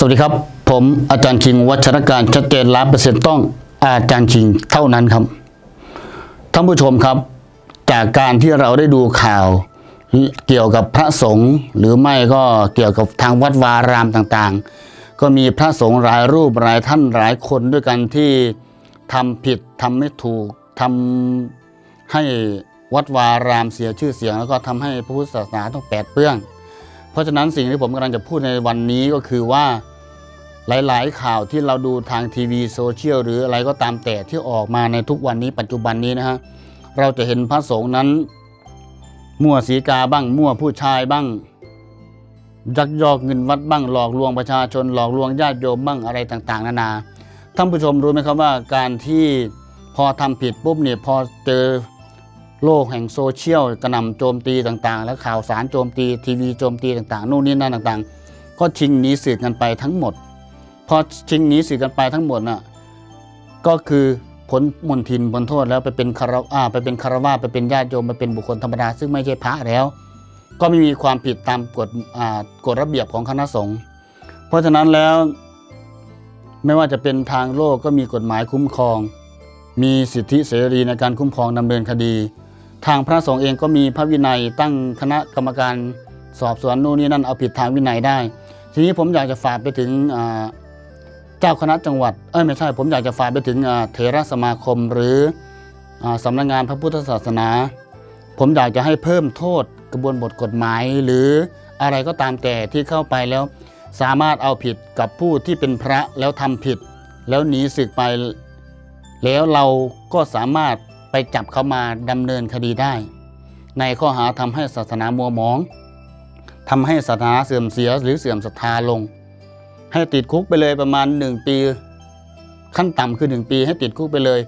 สวัสดีครับ ผมอาจารย์คิงวัชรการชัดเจนล้านเปอร์เซ็นต์ต้องอาจารย์คิงเท่านั้นครับท่านผู้ชมครับ จากการที่เราได้ดูข่าว เกี่ยวกับพระสงฆ์หรือไม่ก็เกี่ยวกับทางวัดวารามต่างๆ ก็มีพระสงฆ์หลายรูปหลายท่านหลายคนด้วยกันที่ทำผิดทำไม่ถูกทำให้วัดวารามเสียชื่อเสียง แล้วก็ทำให้พระพุทธศาสนาต้องแปดเปื้องเพราะฉะนั้นสิ่งที่ผมกำลังจะพูดในวันนี้ก็คือว่า หลาย ๆ ข่าวที่เราดูทางทีวีโซเชียลหรืออะไรก็ตามแต่ที่ออกมาในทุกวันนี้ปัจจุบันนี้นะฮะเราจะเห็นพระสงฆ์นั้น มั่วสีกาบ้าง มั่วผู้ชายบ้างยักยอกเงินวัดบ้างหลอกลวงประชาชนหลอกลวงญาติโยมบ้างอะไรต่างๆ นานาท่านผู้ชมรู้ไหมครับว่าการที่พอทำผิดปุ๊บเนี่ยพอเจอโลกแห่งโซเชียลกระหน่ำโจมตีต่างๆ และข่าวสารโจมตีทีวีโจมตีต่างๆ นู่นนี่นั่นต่างๆ ก็ชิงหนีสื่อกันไปทั้งหมด พอชิงหนีสื่อกันไปทั้งหมดน่ะก็คือผลมนทินผลโทษแล้วไปเป็นคารวาไปเป็นคารวาไปเป็นญาติโยมไปเป็นบุคคลธรรมดาซึ่งไม่ใช่พระแล้ว ก็ไม่มีความผิดตามกฎอ่ากฎระเบียบของคณะสงฆ์เพราะฉะนั้นแล้ว ไม่ว่าจะเป็นทางโลกก็มีกฎหมายคุ้มครอง มีสิทธิเสรีในการคุ้มครองดำเนินคดี ทางพระสงฆ์เองก็มีพระวินัยตั้งคณะกรรมการสอบสวนโน่นนี่นั่นเอาผิดทางวินัยได้ ทีนี้ผมอยากจะฝากไปถึงอ่า เจ้าคณะจังหวัดเอ้ยไม่ใช่ผมอยากจะฝากไปถึงเทรสมาคมหรืออสำนักงานพระพุทธศาสนา ผมอยากจะให้เพิ่มโทษกระบวนบทกฎหมาย หรืออะไรก็ตามแต่ที่เข้าไปแล้ว สามารถเอาผิดกับผู้ที่เป็นพระแล้วทำผิด แล้วหนีศึกไป แล้วเราก็สามารถไปจับเขามาดำเนินคดีได้ ในข้อหาทำให้ศาสนามัวหมองทำให้ศาสนาเสื่อมเสียหรือเสื่อมศรัทธาลง ให้ติดคุกไปเลยประมาณ 1 ปี ขั้นต่ำคือ 1 ปีให้ติดคุกไปเลย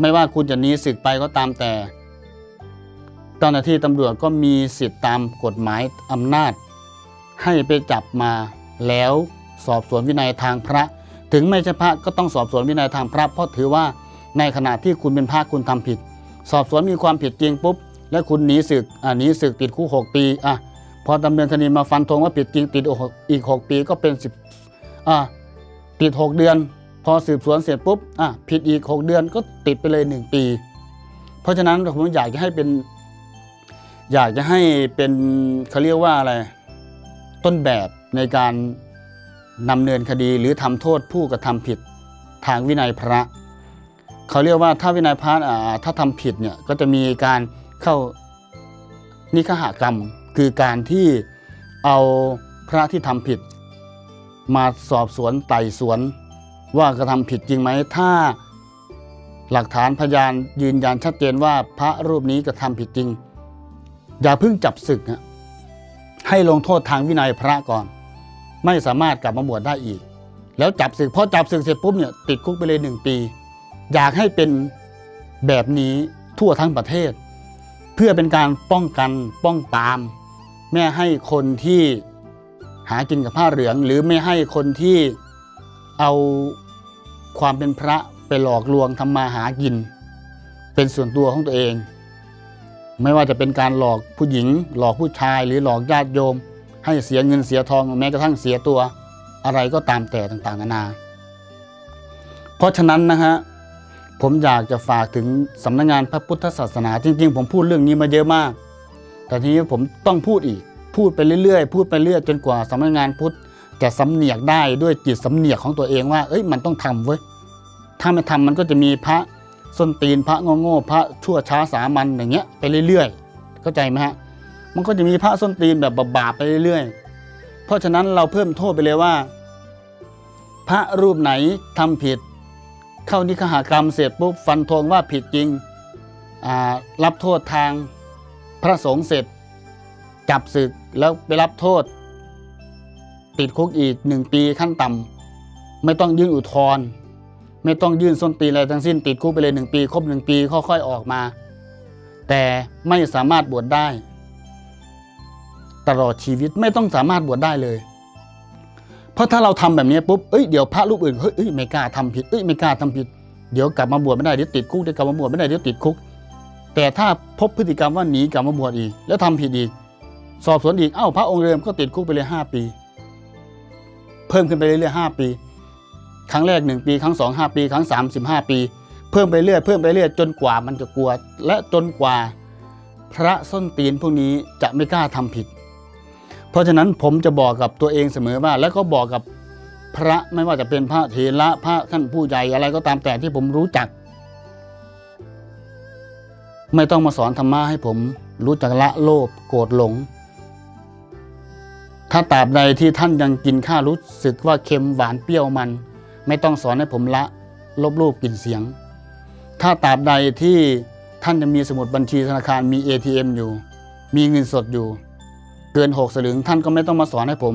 ไม่ว่าคุณจะหนีศึกไปก็ตามแต่เจ้าหน้าที่ตำรวจก็มีสิทธิ์ตามกฎหมายอำนาจ ให้ไปจับมาแล้วสอบสวนวินัยทางพระ ถึงไม่ใช่พระก็ต้องสอบสวนวินัยทางพระเพราะถือว่าในขณะที่คุณเป็นพระคุณทำผิด สอบสวนมีความผิดจริงปุ๊บ แล้วคุณหนีศึกอ่าหนีศึกติดคุกหกปีอะพอดำเนินคดีมาฟันธงว่าผิดจริงติดอีกหกปีก็เป็นสิบ อะติดหกเดือน พอสืบสวนเสร็จปุ๊บอะผิดอีกหกเดือนก็ติดไปเลยหนึ่งปี เพราะฉะนั้นผมอยากจะให้เป็น อยากจะให้เป็นเขาเรียกว่าอะไร ต้นแบบในการดำเนินคดีหรือทำโทษผู้กระทำผิดทางวินัยพระ เขาเรียกว่าถ้าวินัยพระถ้าทำผิดเนี่ยก็จะมีการเข้านิคหกรรม คือการที่เอาพระที่ทำผิด มาสอบสวนไต่สวน ว่ากระทำผิดจริงไหม ถ้าหลักฐานพยานยืนยันชัดเจนว่าพระรูปนี้กระทำผิดจริง อย่าเพิ่งจับศึกนะให้ลงโทษทางวินัยพระก่อน ไม่สามารถกลับมาบวชได้อีก แล้วจับศึกพอจับศึกเสร็จปุ๊บเนี่ยติดคุกไปเลยหนึ่งปี อยากให้เป็นแบบนี้ทั่วทั้งประเทศ เพื่อเป็นการป้องกันป้องปรามไม่ให้คนที่ หากินกับผ้าเหลือง หรือไม่ให้คนที่เอาความเป็นพระไปหลอกลวงทำมาหากิน เป็นส่วนตัวของตัวเอง ไม่ว่าจะเป็นการหลอกผู้หญิง หลอกผู้ชายหรือหลอกญาติโยม ให้เสียเงินเสียทองแม้กระทั่งเสียตัวอะไรก็ตามแต่ต่างๆ นานา เพราะฉะนั้นนะฮะผมอยากจะฝากถึงสำนักงงานพระพุทธศาสนา จริง ๆ ผมพูดเรื่องนี้มาเยอะมาก แต่ทีนี้ผมต้องพูดอีก พูดไปเรื่อยๆ พูดไปเรื่อยจนกว่าสำนักงานพุทธจะสำเนียกได้ด้วยจิตสำเนียกของตัวเองว่า เอ้ยมันต้องทำเว้ยถ้าไม่ทำมันก็จะมีพระส้นตีนพระโง่ๆพระชั่วช้าสามัญอย่างเงี้ยไปเรื่อยๆ เข้าใจไหมฮะมันก็จะมีพระส้นตีนแบบบาปไปเรื่อยๆ เพราะฉะนั้นเราเพิ่มโทษไปเลยว่า พระรูปไหนทำผิด เข้านิคหากรรมเสร็จปุ๊บฟันธงว่าผิดจริงรับโทษทางพระสงฆ์เสร็จจับศึก แล้วไปรับโทษ ติดคุกอีกหนึ่งปีขั้นต่ำไม่ต้องยื่นอุทธรณ์ไม่ต้องยื่นส้นตีอะไรทั้งสิ้น ติดคุกไปเลยหนึ่งปี ครบหนึ่งปีค่อยๆออกมา แต่ไม่สามารถบวชได้ ตลอดชีวิตไม่ต้องสามารถบวชได้เลย เพราะถ้าเราทำแบบนี้ปุ๊บเอ้ยเดี๋ยวพระรูปอื่นเฮ้ยอ้ยไม่กล้าทำผิดเอ้ยไม่กล้าทำผิด เดี๋ยวกลับมาบวชไม่ได้เดี๋ยวติดคุกเดี๋ยวกลับมาบวชไม่ได้เดี๋ยวติดคุก แต่ถ้าพบพฤติกรรมว่าหนีกลับมาบวชอีก แล้วทำผิดอีก สอบสวนอีกเอ้าพระองค์เดิมก็ติดคุกไปเลยห้าปี เพิ่มขึ้นไปเรื่อยๆห้าปี ครั้งแรกหนึ่งปี ครั้งสองห้าปี ครั้งสามสิบห้าปี เพิ่มไปเรื่อยเพิ่มไปเรื่อยจนกว่ามันจะกลัว และจนกว่าพระส้นตีนพวกนี้จะไม่กล้าทำผิด เพราะฉะนั้นผมจะบอกกับตัวเองเสมอว่า แล้วก็บอกกับพระไม่ว่าจะเป็นพระเถระพระท่านผู้ใหญ่อะไรก็ตามแต่ที่ผมรู้จัก ไม่ต้องมาสอนธรรมะให้ผมรู้จักละโลภโกรธหลง ถ้าตราบใดที่ท่านยังกินข้าวรู้สึกว่าเค็มหวานเปรี้ยวมัน ไม่ต้องสอนให้ผมละลบรูปกลิ่นเสียง ถ้าตราบใดที่ท่านจะมีสมุดบัญชีธนาคารมี ATM อยู่ มีเงินสดอยู่ เกินหกสลึงท่านก็ไม่ต้องมาสอนให้ผม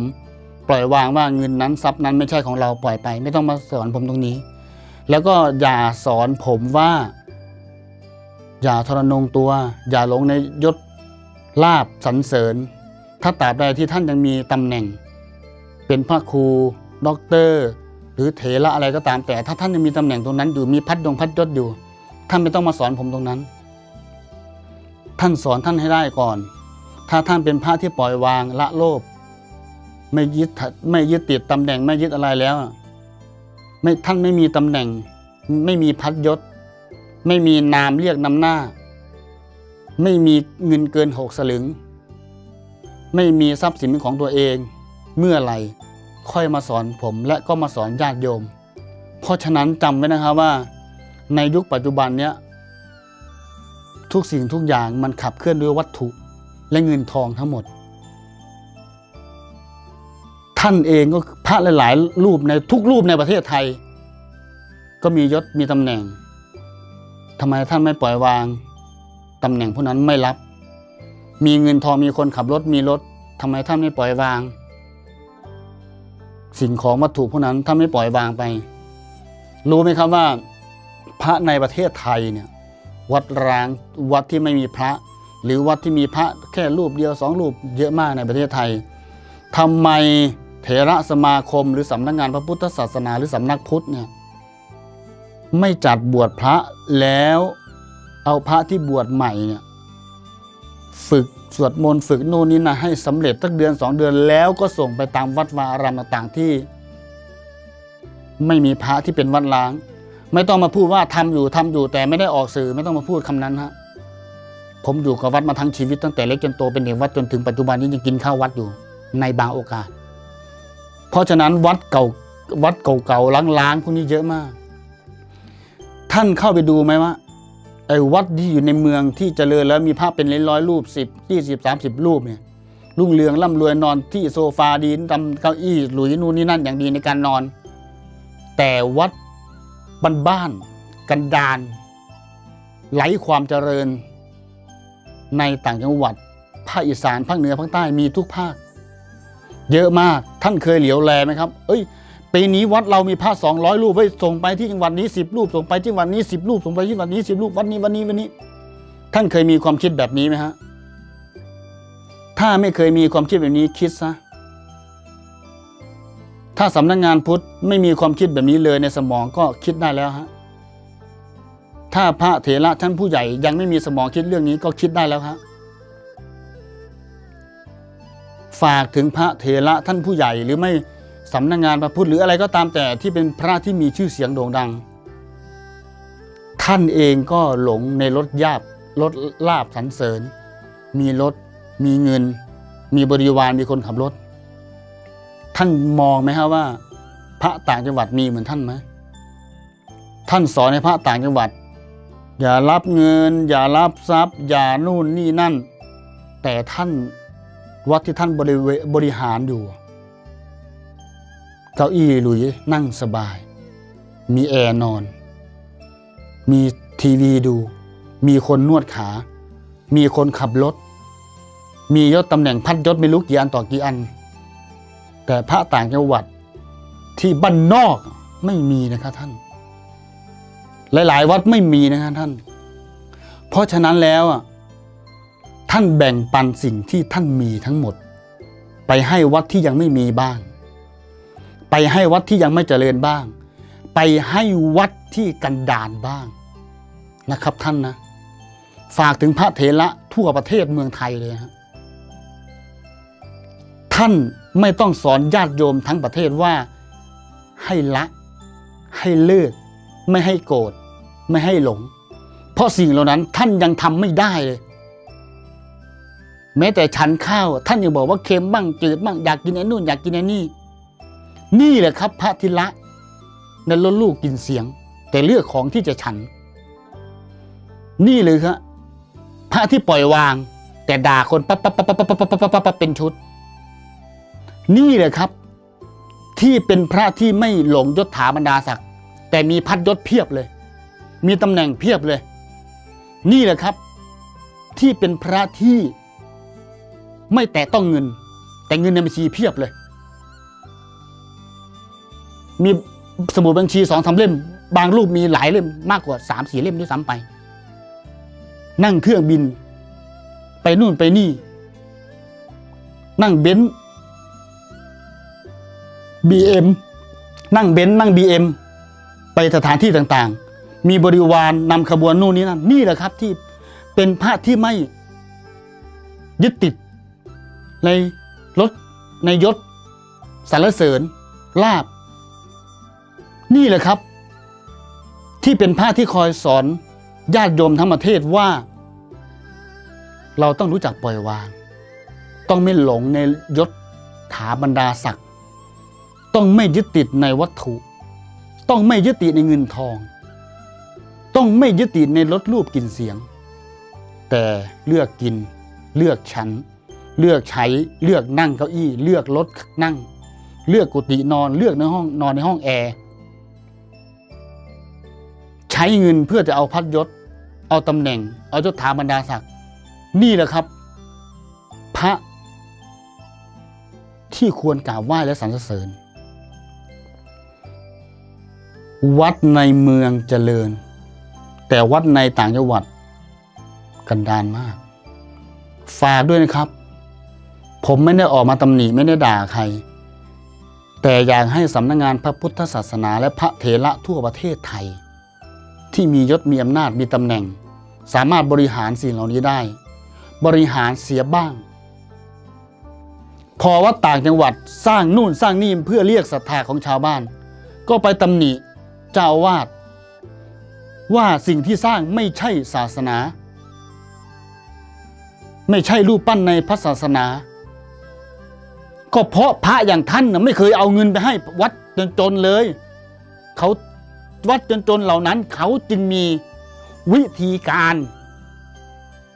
ปล่อยวางว่าเงินนั้นทรัพย์นั้นไม่ใช่ของเราปล่อยไป ไม่ต้องมาสอนผมตรงนี้ แล้วก็อย่าสอนผมว่า อย่าทรนงตัว อย่าหลงในยศลาบสรรเสริญ ถ้าตราบใดที่ท่านยังมีตำแหน่ง เป็นพระครูด็อกเตอร์ หรือเถระอะไรก็ตามแต่ ถ้าท่านยังมีตำแหน่งตรงนั้นอยู่มีพัดดงพัดยศอยู่ ท่านไม่ต้องมาสอนผมตรงนั้น ท่านสอนท่านให้ได้ก่อน ถ้าท่านเป็นพระที่ปล่อยวางละโลภไม่ยึดไม่ยึดติดตำแหน่งไม่ยึดอะไรแล้วไม่ท่านไม่มีตำแหน่ง ไม่มีพัดยศ ไม่มีนามเรียกนำหน้า ไม่มีเงินเกินหกสลึง ไม่มีทรัพย์สินเป็นของตัวเอง เมื่อไหร่ค่อยมาสอนผมและก็มาสอนญาติโยม เพราะฉะนั้นจำไว้นะครับว่า ในยุคปัจจุบันเนี้ยทุกสิ่งทุกอย่างมันขับเคลื่อนด้วยวัตถุและเงินทองทั้งหมด ท่านเองก็พระหลาย ๆ รูปในทุกรูปในประเทศไทย ก็มียศมีตำแหน่งทำไมท่านไม่ปล่อยวางตำแหน่งผู้นั้นไม่รับ มีเงินทองมีคนขับรถมีรถทำไมท่านไม่ปล่อยวาง สิ่งของวัตถุผู้นั้นท่านไม่ปล่อยวางไป รู้ไหมครับว่า พระในประเทศไทยเนี่ยวัดร้างวัดที่ไม่มีพระ หรือวัดที่มีพระแค่รูปเดียวสองรูปเยอะมากในประเทศไทยทำไมเถระสมาคมหรือสำนักงานพระพุทธศาสนาหรือสำนักพุทธเนี่ยไม่จัดบวชพระแล้วเอาพระที่บวชใหม่เนี่ย ฝึกสวดมนต์ฝึกโน่นนี่นะให้สำเร็จสักเดือนสองเดือนแล้วก็ส่งไปตามวัดวาอารามต่างๆที่ ไม่มีพระที่เป็นวัดล้าง ไม่ต้องมาพูดว่าทำอยู่ทำอยู่แต่ไม่ได้ออกสื่อไม่ต้องมาพูดคำนั้นฮะผมอยู่กับวัดมาทั้งชีวิตตั้งแต่เล็กจนโตเป็นเด็กวัดจนถึงปัจจุบันนี้ยังกินข้าววัดอยู่ในบางโอกาส เพราะฉะนั้นวัดเก่าวัดเก่าๆล้างๆพวกนี้เยอะมาก ท่านเข้าไปดูไหมว่า ไอ้วัดที่อยู่ในเมืองที่เจริญแล้วมีพระเป็นร้อยๆรูปสิบยี่สิบสามสิบรูปเนี่ยรุ่งเรืองร่ำรวยนอนที่โซฟาดีทำเก้าอี้หลุยนู่นนี่นั่นอย่างดีในการนอน แต่วัดบ้านๆกันดานไหลความเจริญ ในต่างจังหวัด ภาคอีสานภาคเหนือภาคใต้มีทุกภาค เยอะมากท่านเคยเหลียวแลไหมครับ เอ้ย ปีนี้วัดเรามีพระสองร้อยรูปไว้ส่งไปที่จังหวัดนี้สิบรูปส่งไปที่จังหวัดนี้สิบรูปส่งไปที่จังหวัดนี้สิบรูปวันนี้วันนี้วันนี้ ท่านเคยมีความคิดแบบนี้ไหมฮะ ถ้าไม่เคยมีความคิดแบบนี้คิดซะถ้าสำนักงงานพุทธไม่มีความคิดแบบนี้เลยในสมองก็คิดได้แล้วฮะถ้าพระเถระท่านผู้ใหญ่ยังไม่มีสมองคิดเรื่องนี้ก็คิดได้แล้วครับฝากถึงพระเถระท่านผู้ใหญ่หรือไม่ สำนักงงานพระพุทธหรืออะไรก็ตามแต่ที่เป็นพระที่มีชื่อเสียงโด่งดัง ท่านเองก็หลงในรถยาบรถลาบสรรเสริญ มีรถ มีเงิน มีบริวารมีคนขับรถ ท่านมองไหมฮะว่า พระต่างจังหวัดมีเหมือนท่านไหมท่านสอนให้พระต่างจังหวัด อย่ารับเงิน อย่ารับทรัพย์ อย่านู่นนี่นั่น แต่ท่านวัดที่ท่านบริเวบริหารอยู่ เก้าอี้หลุยนั่งสบาย มีแอร์นอน มีทีวีดู มีคนนวดขา มีคนขับรถ มียศตำแหน่งพัดยศไม่รู้กี่อันต่อกี่อัน แต่พระต่างจังหวัดที่บ้านนอกไม่มีนะครับท่าน หลาย ๆ วัดไม่มีนะครับท่าน เพราะฉะนั้นแล้วอะท่านแบ่งปันสิ่งที่ท่านมีทั้งหมด ไปให้วัดที่ยังไม่มีบ้าง ไปให้วัดที่ยังไม่เจริญบ้าง ไปให้วัดที่กันดานบ้างนะครับท่านนะ ฝากถึงพระเถระทั่วประเทศเมืองไทยเลยฮะท่านไม่ต้องสอนญาติโยมทั้งประเทศว่าให้ละ ให้เลิก ไม่ให้โกรธไม่ให้หลง เพราะสิ่งเหล่านั้นท่านยังทำไม่ได้เลย แม้แต่ฉันข้าว ท่านยังบอกว่าเค็มบ้างจืดบ้างอยากกินไอ้นู่นอยากกินไอ้นี่ นี่แหละครับพระทิละในล้นลูกกินเสียง แต่เลือกของที่จะฉัน นี่เลยครับพระที่ปล่อยวาง แต่ด่าคนปั๊บปั๊บปั๊บปั๊บปั๊บปั๊บปั๊บปั๊บปั๊บเป็นชุด นี่แหละครับ ที่เป็นพระที่ไม่หลงยศถาบรรดาศักดิ์แต่มีพัดยศเพียบเลย มีตำแหน่งเพียบเลย นี่แหละครับ ที่เป็นพระที่ไม่แตะต้องเงิน แต่เงินในบัญชีเพียบเลย มีสมุดบัญชีสองสามเล่ม บางรูปมีหลายเล่มมากกว่าสามสี่เล่มด้วยซ้ำไป นั่งเครื่องบิน ไปนู่นไปนี่ นั่งเบนซ์บีเอ็มนั่งเบนซ์นั่งบีเอ็มไปสถานที่ต่างๆ มีบริวารนำขบวนนู่นนี่นั่นนี่แหละครับที่เป็นพระที่ไม่ยึดติด ในรถในยศสรรเสริญลาบ นี่แหละครับ ที่เป็นพระที่คอยสอนญาติโยมทั้งประเทศว่า เราต้องรู้จักปล่อยวาง ต้องไม่หลงในยศถาบรรดาศักดิ์ต้องไม่ยึดติดในวัตถุ ต้องไม่ยึดติดในเงินทอง ต้องไม่ยึดติดในรถรูปกลิ่นเสียง แต่เลือกกิน เลือกฉัน เลือกใช้เลือกนั่งเก้าอี้ เลือกรถนั่ง เลือกกุฏินอน เลือกในห้องนอนในห้องแอร์ ช้เงินเพื่อจะเอาพัดยศ เอาตำแหน่ง เอายศถาบรรดาศักดิ์นี่แหละครับ พระที่ควรกราบไหว้และสรรเสริญ วัดในเมืองเจริญ แต่วัดในต่างจังหวัด กันดานมาก ฝากด้วยนะครับ ผมไม่ได้ออกมาตำหนิไม่ได้ด่าใคร แต่อยากให้สำนักงานพระพุทธศาสนาและพระเถระทั่วประเทศไทย ที่มียศมีอำนาจมีตำแหน่ง สามารถบริหารสิ่งเหล่านี้ได้ บริหารเสียบ้าง พอวัดต่างจังหวัดสร้างนู่นสร้างนี่เพื่อเรียกศรัทธาของชาวบ้าน ก็ไปตำหนิเจ้าอาวาสว่าสิ่งที่สร้างไม่ใช่ศาสนา ไม่ใช่รูปปั้นในพระศาสนา ก็เพราะพระอย่างท่านนะไม่เคยเอาเงินไปให้วัดจนๆเลย เขา วัดจนๆเหล่านั้นเขาจึงมีวิธีการ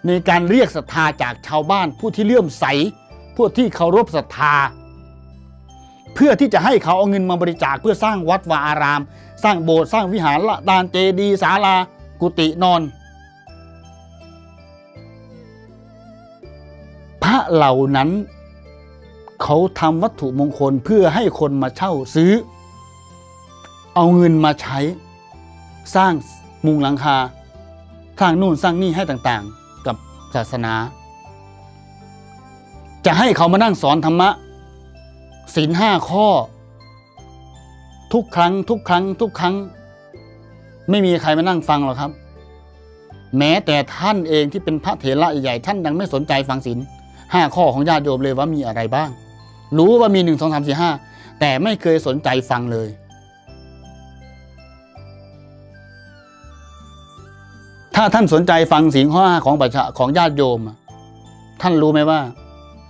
ในการเรียกศรัทธาจากชาวบ้านผู้ที่เลื่อมใส ผู้ที่เคารพศรัทธา เพื่อที่จะให้เขาเอาเงินมาบริจาคเพื่อสร้างวัดวาอาราม สร้างโบสถ์สร้างวิหารละดานเจดีศาลา กุฏินอน พระเหล่านั้น เขาทำวัตถุมงคลเพื่อให้คนมาเช่าซื้อ เอาเงินมาใช้สร้างมุงหลังคา สร้างนู่นสร้างนี่ให้ต่างๆ กับศาสนา จะให้เขามานั่งสอนธรรมะศีลห้าข้อ ทุกครั้ง ทุกครั้ง ทุกครั้ง ไม่มีใครมานั่งฟังหรอกครับ แม้แต่ท่านเองที่เป็นพระเถระใหญ่ท่านยังไม่สนใจฟังศีลห้าข้อของญาติโยมเลยว่ามีอะไรบ้าง รู้ว่ามีหนึ่งสองสามสี่ห้าแต่ไม่เคยสนใจฟังเลย ถ้าท่านสนใจฟังศีลข้อห้าของประชาของญาติโยม ท่านรู้ไหมว่า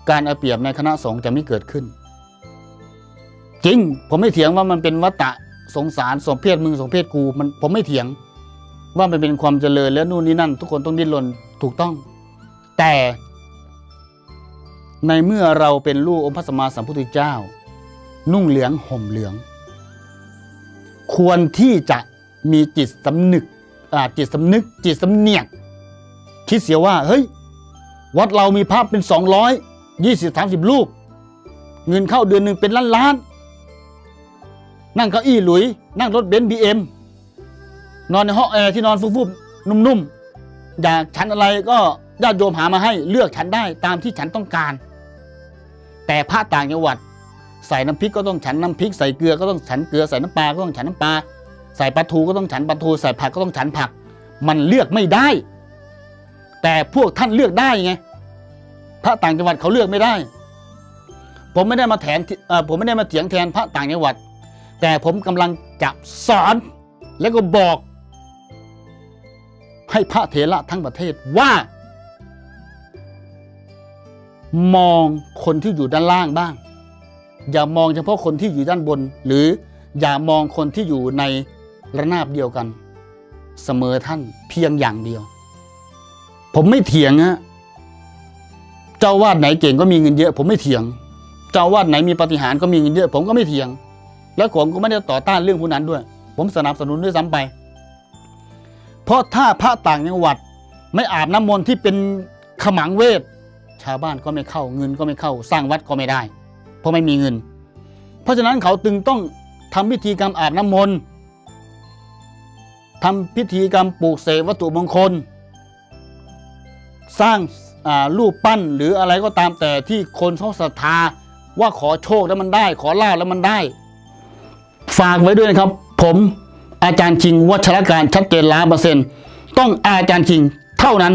การเอาเปรียบในคณะสงฆ์จะไม่เกิดขึ้น จริง ผมไม่เถียงว่ามันเป็นวัตตะสงสารสมเพศมึงสมเพศกูมันผมไม่เถียง ว่ามันเป็นความเจริญและนู่นนี่นั่น ทุกคนต้องดิ้นรนถูกต้อง แต่ในเมื่อเราเป็นลูกองค์พระสัมมาสัมพุทธเจ้า นุ่งเหลืองห่มเหลือง ควรที่จะมีจิตสำนึก จิตสำนึกจิตสำเนียก คิดเสียว่า เฮ้ย วัดเรามีพระเป็นสองร้อยยี่สิบสามสิบรูป เงินเข้าเดือนหนึ่งเป็นล้านล้าน นั่งเก้าอี้หลุย นั่งรถเบนซ์บีเอ็มนอนในห้องแอร์ที่นอนฟุบๆนุ่มๆ อยากฉันอะไรก็ญาติโยมหามาให้เลือกฉันได้ตามที่ฉันต้องการ แต่พระต่างจังหวัด ใส่น้ำพริกก็ต้องฉันน้ำพริก ใส่เกลือก็ต้องฉันเกลือใส่น้ำปลาก็ต้องฉันน้ำปลา ใส่ปลาทูก็ต้องฉันปลาทู ใส่ผักก็ต้องฉันผัก มันเลือกไม่ได้ แต่พวกท่านเลือกได้ไงพระต่างจังหวัดเขาเลือกไม่ได้ ผมไม่ได้มาแทนเอ่ผมไม่ได้มาเถียงแทนพระต่างจังหวัด แต่ผมกำลังจะสอนแล้วก็บอก ให้พระเถระทั้งประเทศว่า มองคนที่อยู่ด้านล่างบ้าง อย่ามองเฉพาะคนที่อยู่ด้านบน หรืออย่ามองคนที่อยู่ใน ระนาบเดียวกัน เสมอท่านเพียงอย่างเดียว ผมไม่เถียงฮะเจ้าวาดไหนเก่งก็มีเงินเยอะ ผมไม่เถียง เจ้าวาดไหนมีปฏิหารก็มีเงินเยอะ ผมก็ไม่เถียง แล้วผมก็ไม่ได้ต่อต้านเรื่องพวกนั้นด้วย ผมสนับสนุนด้วยซ้ำไป เพราะถ้าพระต่างจังหวัด ไม่อาบน้ำมนต์ที่เป็นขมังเวทชาวบ้านก็ไม่เข้าเงินก็ไม่เข้า สร้างวัดก็ไม่ได้ เพราะไม่มีเงิน เพราะฉะนั้นเขาจึงต้องทำพิธีกรรมอาบน้ำมนต์ ทำพิธีกรรมปลูกเสกวัตถุมงคล สร้างรูปปั้นหรืออะไรก็ตามแต่ที่คนเขาศรัทธาว่าขอโชคแล้วมันได้ ขอลาบแล้วมันได้ ฝากไว้ด้วยนะครับ ผมอาจารย์ชิงวัชรการชัดเจนล้านเปอร์เซ็นต์ต้องอาจารย์ชิงเท่านั้น